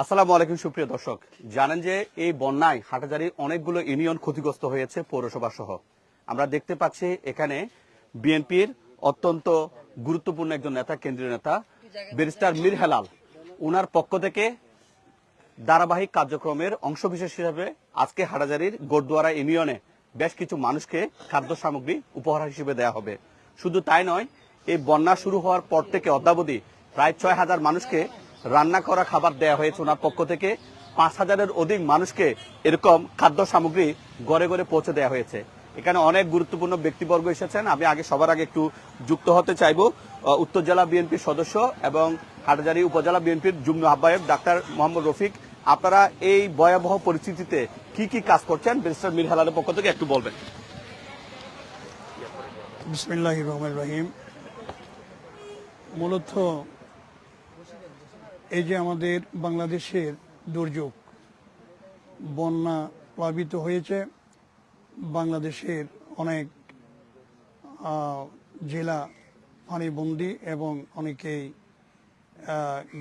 আসসালামু আলাইকুম, সুপ্রিয় দর্শক। জানেন যে এই বন্যায় হাটাজারি অনেকগুলো ইউনিয়ন ক্ষতিগ্রস্ত হয়েছে পৌরসভা সহ আমরা দেখতে পাচ্ছি এখানে বিএনপির অত্যন্ত গুরুত্বপূর্ণ একজন নেতা, কেন্দ্রীয় নেতা, ব্যারিস্টার মীর হেলাল। উনার পক্ষ থেকে ধারাবাহিক কার্যক্রমের অংশবিশেষ হিসাবে আজকে হাটাজারির গোরদুয়ারা ইউনিয়নে বেশ কিছু মানুষকে খাদ্য সামগ্রী উপহার হিসেবে দেওয়া হবে। শুধু তাই নয়, এই বন্যা শুরু হওয়ার পর থেকে অদ্যাবধি প্রায় ছয় হাজার মানুষকে রান্না করা খাবার দেওয়া হয়েছে ওনার পক্ষ থেকে। পাঁচ হাজারের অধিক মানুষকে এরকম খাদ্য সামগ্রী ঘরে ঘরে পৌঁছে দেওয়া হয়েছে। এখানে অনেক গুরুত্বপূর্ণ ব্যক্তিবর্গ এসেছেন। আমি আগে সবার আগে একটু যুক্ত হতে চাইব। উত্তর জেলা বিএনপির সদস্য এবং হাটজারি উপজেলা বিএনপির যুগ্ম আহ্বায়ক ডাক্তার মোহাম্মদ রফিক। আপনারা এই ভয়াবহ পরিস্থিতিতে কি কি কাজ করছেন? ব্যারিস্টার মীর হেলালের পক্ষ থেকে একটু বলবেন। বিসমিল্লাহ রহমান রহিম। মূলত এই যে আমাদের বাংলাদেশের দুর্যোগ, বন্যা প্লাবিত হয়েছে, বাংলাদেশের অনেক জেলা পানিবন্দি এবং অনেকেই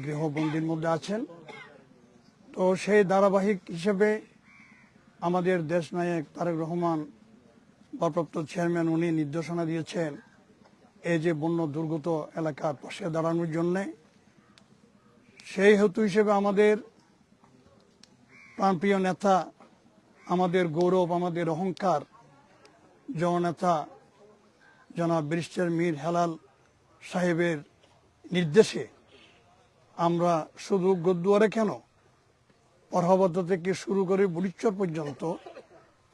গৃহবন্দির মধ্যে আছেন। তো সেই ধারাবাহিক হিসেবে আমাদের দেশ নায়ক তারেক রহমান ভারপ্রাপ্ত চেয়ারম্যান উনি নির্দেশনা দিয়েছেন, এই যে বন্য দুর্গত এলাকার পাশে দাঁড়ানোর জন্যে সেই হেতু হিসেবে আমাদের প্রাণপ্রিয় নেতা, আমাদের গৌরব, আমাদের অহংকার জননেতা জনাব ব্যারিস্টার মীর হেলাল সাহেবের নির্দেশে আমরা শুধু গদ্দুয়ারে কেন পরহবদ্ধ থেকে শুরু করে বুড়িচর পর্যন্ত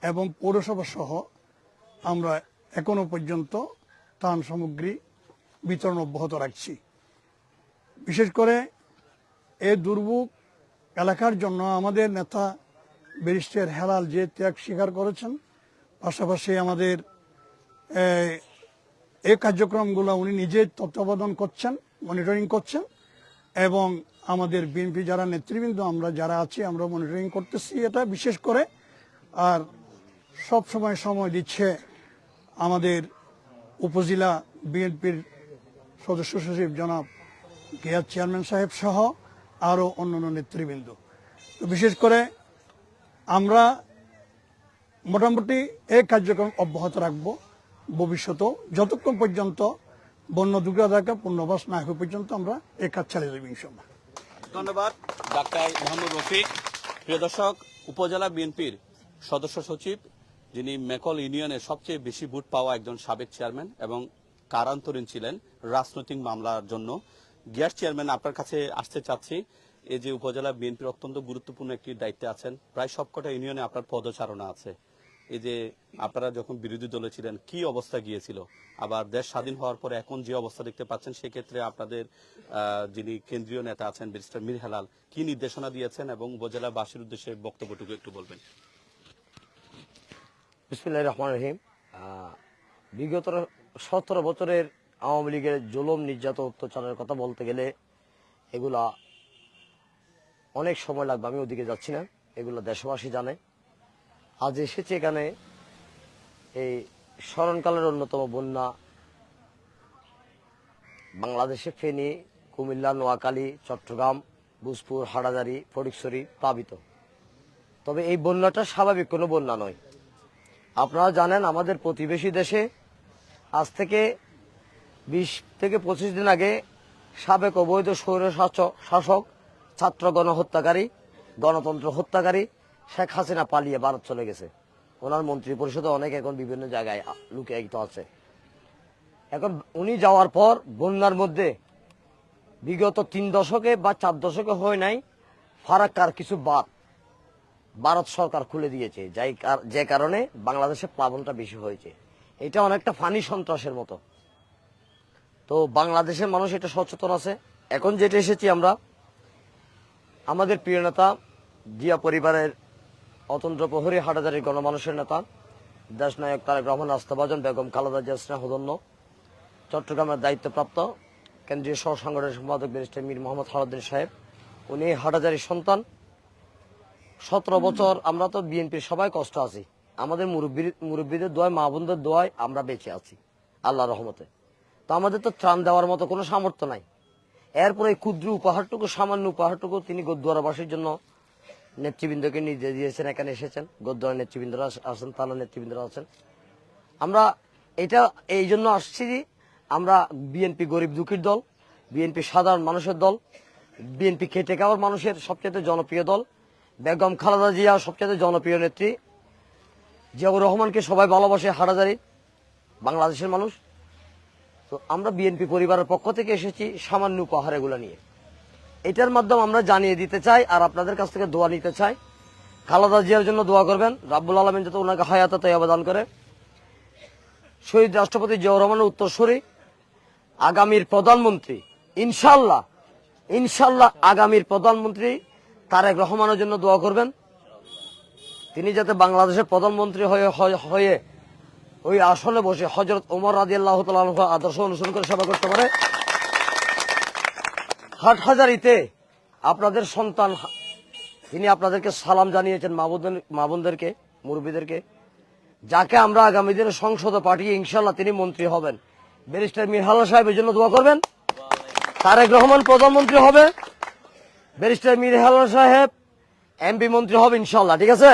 এবং পৌরসভা সহ আমরা এখনও পর্যন্ত ত্রাণ সামগ্রী বিতরণ অব্যাহত রাখছি। বিশেষ করে এই দুর্ভোগ এলাকার জন্য আমাদের নেতা ব্যারিস্টার হেলাল যে ত্যাগ স্বীকার করেছেন পাশাপাশি আমাদের এই, কার্যক্রমগুলো উনি নিজে তত্ত্বাবধান করছেন মনিটরিং করছেন এবং আমাদের বিএনপি যারা নেতৃবৃন্দ আমরা যারা আছি আমরা মনিটরিং করতেছি এটা বিশেষ করে। আর সব সময় সময় দিচ্ছে আমাদের উপজেলা বিএনপির সদস্য সচিব জনাব গিয়াদ চেয়ারম্যান সাহেব সহ আরও অন্যান্য নেতৃবৃন্দ। বিশেষ করে আমরা মোটামুটি এই কার্যক্রম অব্যাহত রাখব ভবিষ্যতেও। যতক্ষণ পর্যন্ত বন্য দুর্গাদাকে পূর্ণবাস না হওয়া পর্যন্ত আমরা এই কাজ চালিয়ে দেব ইনশাল্লাহ ধন্যবাদ। ডাক্তার মোহাম্মদ রফিক। প্রিয় দর্শক, উপজেলা বিএনপির সদস্য সচিব যিনি মেকল ইউনিয়নের সবচেয়ে বেশি ভোট পাওয়া একজন সাবেক চেয়ারম্যান এবং কারান্তরীণ ছিলেন রাজনৈতিক মামলার জন্য। গ্যাস চেয়ারম্যান আপনার কাছে আসতে চাচ্ছি। এই যে উপজেলা বিএনপির অত্যন্ত গুরুত্বপূর্ণ একটি দায়িত্বে আছেন, প্রায় সবকটা ইউনিয়নে আপনার পদচারণা আছে। এই যে আপনারা যখন বিরোধী দলে ছিলেন, কি অবস্থা গিয়েছিল? আবার দেশ স্বাধীন হওয়ার পরে এখন যে অবস্থা দেখতে পাচ্ছেন, সেক্ষেত্রে আপনাদের যিনি কেন্দ্রীয় নেতা আছেন, ব্যারিস্টার মীর হেলাল, কি নির্দেশনা দিয়েছেন এবং উপজেলাবাসীর উদ্দেশ্যে বক্তব্যটুকু একটু বলবেন? বিসমুল্লাহ রহমান রহিম। বিগত সতেরো বছরের আওয়ামী লীগের জুলুম নির্যাতন অত্যাচারের কথা বলতে গেলে এগুলা অনেক সময় লাগবে, আমি ওদিকে যাচ্ছি না। এগুলো দেশবাসী জানে। আজ এসেছে এখানে এই স্মরণকালের অন্যতম বন্যা। বাংলাদেশে ফেনী, কুমিল্লা, নোয়াখালী, চট্টগ্রাম বুজপুর হাটাজারি ফটিকছড়ি প্লাবিত। তবে এই বন্যাটা স্বাভাবিক, কোনো বন্যা নয়। আপনারা জানেন আমাদের প্রতিবেশী দেশে আজ থেকে বিশ থেকে পঁচিশ দিন আগে সাবেক অবৈধ স্বৈর শাসক- ছাত্র গণহত্যাকারী, গণতন্ত্র হত্যাকারী শেখ হাসিনা পালিয়ে ভারত চলে গেছে। ওনার মন্ত্রী পরিষদে অনেক এখন বিভিন্ন জায়গায় লুকিয়ে আছে। এখন উনি যাওয়ার পর বন্যার মধ্যে বিগত তিন দশকে বা চার দশকে হয় নাই, ফারাক্কার কিছু বাদ ভারত সরকার খুলে দিয়েছে, যাই যে কারণে বাংলাদেশে প্লাবনটা বেশি হয়েছে। এটা অনেকটা ফানি সন্ত্রাসের মতো। তো বাংলাদেশের মানুষ এটা সচেতন আছে। এখন যেটা এসেছি আমরা, আমাদের প্রিয় নেতা, জিয়া পরিবারের অতন্ত্র প্রহরী হাটাজারির গণমানুষের নেতা, দেশনায়ক তারেক রহমান, আস্থাভাজন বেগম খালেদা জিয়া স্নেহধন্য, চট্টগ্রামের দায়িত্বপ্রাপ্ত কেন্দ্রীয় সহ সাংগঠনিক সম্পাদক ব্যারিস্টার মীর মোহাম্মদ হালাদ্দিন সাহেব। উনি হাটাজারির সন্তান। সতেরো বছর আমরা তো বিএনপির সবাই কষ্ট আছি। আমাদের মুরব্বীর মুরব্বীদের দোয়ায়, মা বোনদের দোয়ায় আমরা বেঁচে আছি। আল্লাহ রহমতে। তো আমাদের তো ত্রাণ দেওয়ার মতো কোনো সামর্থ্য নাই। এরপরে এই ক্ষুদ্র উপহারটুকু, সামান্য উপহারটুকু তিনি গোদ্বারাবাসীর জন্য নেতৃবৃন্দকে নির্দেশ দিয়েছেন, এখানে এসেছেন। গোদ্বারা নেতৃবৃন্দরা আছেন থানা নেতৃবৃন্দরা আছেন। আমরা এটা, এই জন্য আসছি আমরা বিএনপি গরিব দুঃখীর দল, বিএনপি সাধারণ মানুষের দল, বিএনপি খেটে খাওয়ার মানুষের সবচেয়ে জনপ্রিয় দল, বেগম খালেদা জিয়া সবচেয়ে জনপ্রিয় নেত্রী, জিয়াউর রহমানকে সবাই ভালোবাসে হাটাজারি বাংলাদেশের মানুষ। তো আমরা বিএনপি পরিবারের পক্ষ থেকে এসেছি সামান্য উপহার এগুলো নিয়ে। এটার মাধ্যমে আমরা জানিয়ে দিতে চাই আর আপনাদের কাছ থেকে দোয়া নিতে চাই। খালাদা জিয়ার জন্য দোয়া করবেন। রাব্বুল আলমিন যাতে ওনাকে হায়াত তাই আবেদন করে। শহীদ রাষ্ট্রপতি জিয়াউর রহমানের উত্তরসূরি। আগামীর প্রধানমন্ত্রী ইনশাল্লাহ ইনশাল্লাহ আগামীর প্রধানমন্ত্রী তারেক রহমানের জন্য দোয়া করবেন। তিনি যাতে বাংলাদেশের প্রধানমন্ত্রী হয়ে ওই আসনে বসে হজরত ওমর রাজি আল্লাহ আদর্শ অনুসরণ করে সেবা করতে পারে। হাট হাজারিতে আপনাদের সন্তান, তিনি আপনাদেরকে সালাম জানিয়েছেন মাবুনদেরকে, মুরব্বীদেরকে, যাকে আমরা আগামী দিনে সংসদে পাঠিয়ে ইনশাল্লাহ তিনি মন্ত্রী হবেন। ব্যারিস্টার মিরহাল্লা সাহেবের জন্য দোয়া করবেন। তারেক রহমান প্রধানমন্ত্রী হবে। ব্যারিস্টার মিরহাল্লা সাহেব এমপি মন্ত্রী হবে ইনশাল্লাহ ঠিক আছে?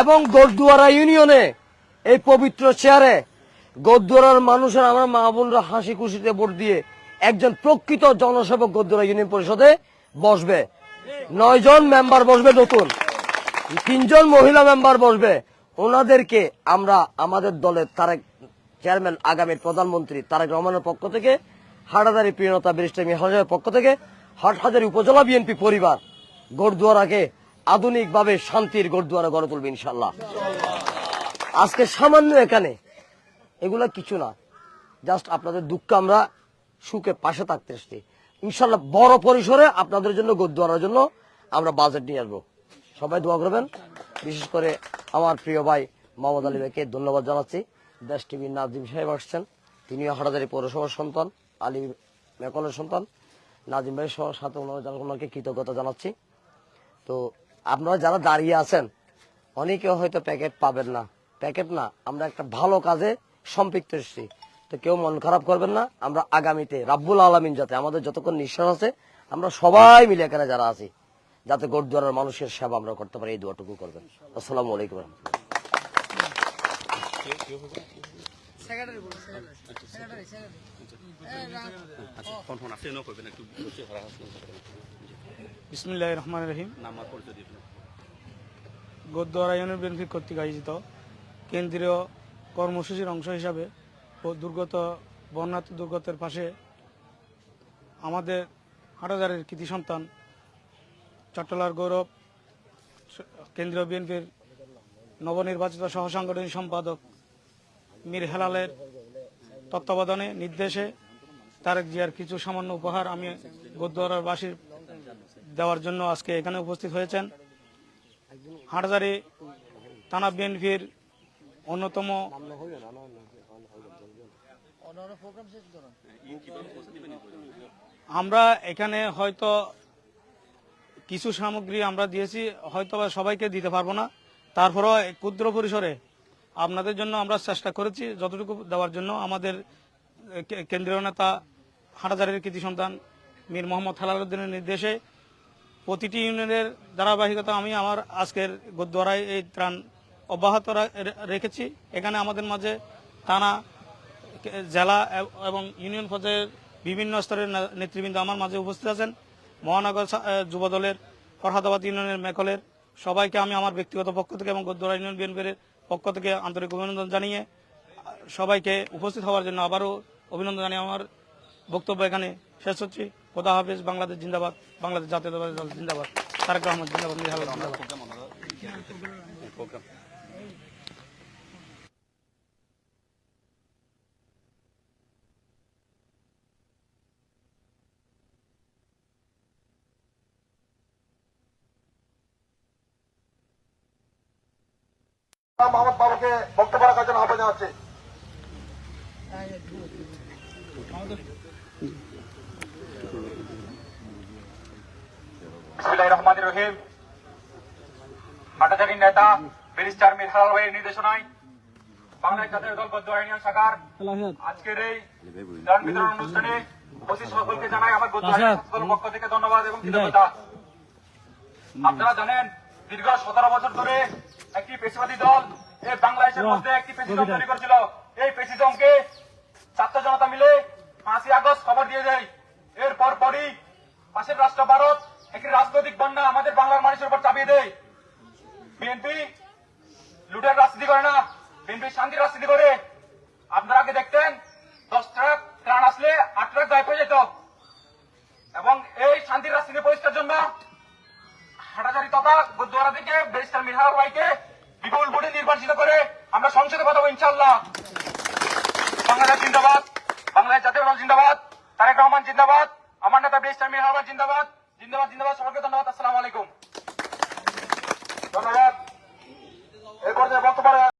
এবং গোরদুয়ারা ইউনিয়নে এই পবিত্র চেয়ারে গোরদুয়ারার মানুষের আমার মা বোনরা হাসি খুশিতে ভোট দিয়ে একজন প্রকৃত জনসেবক গোরদুয়ারা ইউনিয়ন পরিষদে বসবে। নয় জন মেম্বার বসবে নতুন। তিনজন মহিলা মেম্বার বসবে। ওনাদেরকে আমরা আমাদের দলের তারেক চেয়ারম্যান আগামীর প্রধানমন্ত্রী তারেক রহমানের পক্ষ থেকে, হাটাদারি প্রিয়নতা ব্যারিস্টার মিহাজের পক্ষ থেকে, হাটহাজারি উপজেলা বিএনপি পরিবার গোরদুয়ারাকে আধুনিকভাবে শান্তির গোরদুয়ারা গড়ে তুলবে ইনশাল্লাহ আজকে সামান্য এখানে। এগুলা কিছু না। জাস্ট আপনাদের দুঃখ আমরা সুখে পাশে থাকতে এসছি। ইনশাল্লাহ বড় পরিসরে আপনাদের জন্য গোরদুয়ারার জন্য আমরা বাজেট নিয়ে আসব। সবাই দোয়া করবেন। বিশেষ করে আমার প্রিয় ভাই মোহাম্মদ আলী ভাইকে ধন্যবাদ জানাচ্ছি। দেশ টিভির নাজিম সাহেব আসছেন। তিনিও হাটাদারি পৌরসভার সন্তান, আলী মেকলের সন্তান। নাজিম ভাই সহ সাথে ওনার ওনাকে কৃতজ্ঞতা জানাচ্ছি। তো আপনারা যারা দাঁড়িয়ে আছেন অনেকে হয়তো প্যাকেট পাবেন না। প্যাকেট না আমরা একটা ভালো কাজে সম্পৃক্ত এসেছি। তো কেউ মন খারাপ করবেন না আমরা আগামীতে রাব্বুল আলমিন যাতে আমাদের যতক্ষণ নিঃশ্বাস আছে আমরা সবাই মিলে এখানে যারা আছি যাতে গোরদুয়ারের মানুষের সেবা আমরা করতে পারি এই দোয়াটুকু করবেন। আসসালামু আলাইকুম বিসমিল্লাহ রহমান রহিম। গোদ্দারা ইউনিয়ন কর্তৃক আয়োজিত কেন্দ্রীয় কর্মসূচির অংশ হিসাবে দুর্গত বন্যাত দুর্গতের পাশে আমাদের হাটাজারের কৃতি সন্তান চট্টলার গৌরব, কেন্দ্রীয় বিএনপির নবনির্বাচিত সহ সাংগঠনিক সম্পাদক মীর হেলালের তত্ত্বাবধানে নির্দেশে তারেক জিয়ার কিছু সামান্য উপহার আমি গোদ্দারার বাসীর দেওয়ার জন্য আজকে এখানে উপস্থিত হয়েছেন। হাটজারি থানা বিএনপির অন্যতম আমরা এখানে হয়তো কিছু সামগ্রী আমরা দিয়েছি হয়তো সবাইকে দিতে পারব না। তারপরেও ক্ষুদ্র পরিসরে আপনাদের জন্য আমরা চেষ্টা করেছি, যতটুকু দেওয়ার জন্য। আমাদের কেন্দ্রীয় নেতা হাটাজারির কৃতি সন্তান মীর মোহাম্মদ হেলালুদ্দিনের নির্দেশে প্রতিটি ইউনিয়নের ধারাবাহিকতা আমি আমার আজকের গোদ্বারায় এই ত্রাণ অব্যাহত রেখেছি। এখানে আমাদের মাঝে থানা জেলা এবং ইউনিয়ন পর্যায়ের বিভিন্ন স্তরের নেতৃবৃন্দ আমার মাঝে উপস্থিত আছেন। মহানগর এ, যুবদলের ফরহাদাবাদ ইউনিয়নের মেকলের। সবাইকে আমি আমার ব্যক্তিগত পক্ষ থেকে এবং গোদ্দরা ইউনিয়ন বিএনপির পক্ষ থেকে আন্তরিক অভিনন্দন জানিয়ে সবাইকে উপস্থিত হওয়ার জন্য আবারও অভিনন্দন জানিয়ে আমার বক্তব্য এখানে শেষ হচ্ছে। খোদা হাফেজ বাংলাদেশ জিন্দাবাদ বাংলাদেশ জাতীয়তাবাদী দল জিন্দাবাদ। তারেক রহমান জিন্দাবাদ জিন্দাবাদ। মোহাম্মদ বাবুকে বক্তব্য রাখার জন্য আহ্বান জানাচ্ছি রহমানির রহিম। হাটাজারির নেতা ব্যারিস্টার মীর হালাল ভাইয়ের নির্দেশনায় বাংলাদেশ জাতীয় দল বদ্ধ ইউনিয়ন শাখার আজকের এই ত্রাণ বিতরণ অনুষ্ঠানে উপস্থিত সকলকে জানাই আমার পক্ষ থেকে ধন্যবাদ এবং কৃতজ্ঞতা। আপনারা জানেন দীর্ঘ সতেরো বছর ধরে একটি পেশিবাদী দল এই বাংলাদেশের মধ্যে একটি পেশিদম কবিতা। তৈরি করেছিল। এই পেশিদমকে ছাত্র জনতা মিলে পাঁচই আগস্ট খবর দিয়ে দেয়। এর পর পরই পাশের রাষ্ট্র ভারত একটি রাজনৈতিক বন্যা আমাদের বাংলার মানুষের উপর চাপিয়ে দেয়। বিএনপি লুটের রাজনীতি করে না বিএনপি শান্তির রাজনীতি করে। আপনারা আগে দেখতেন? দশ ট্রাক ত্রাণ আসলে আট ট্রাক গায়েব হয়ে যেত। এবং এই শান্তির রাজনীতি পরিষ্কার জন্য হাটাজারি তথা গুরুদ্বারা থেকে ব্যারিস্টার বিপুল নির্বাচিত করে আমরা সংসদে পাঠাবো ইনশাল্লাহ বাংলাদেশ জিন্দাবাদ, বাংলাদেশ জাতীয় দল জিন্দাবাদ, তারেক রহমান জিন্দাবাদ, আমার নেতা ব্যারিস্টার মিহার ভাই জিন্দাবাদ জিন্দাবাদ জিন্দাবাদ, সবাইকে ধন্যবাদ, আসসালামু আলাইকুম। ধন্যবাদ। এরপর বক্তব্য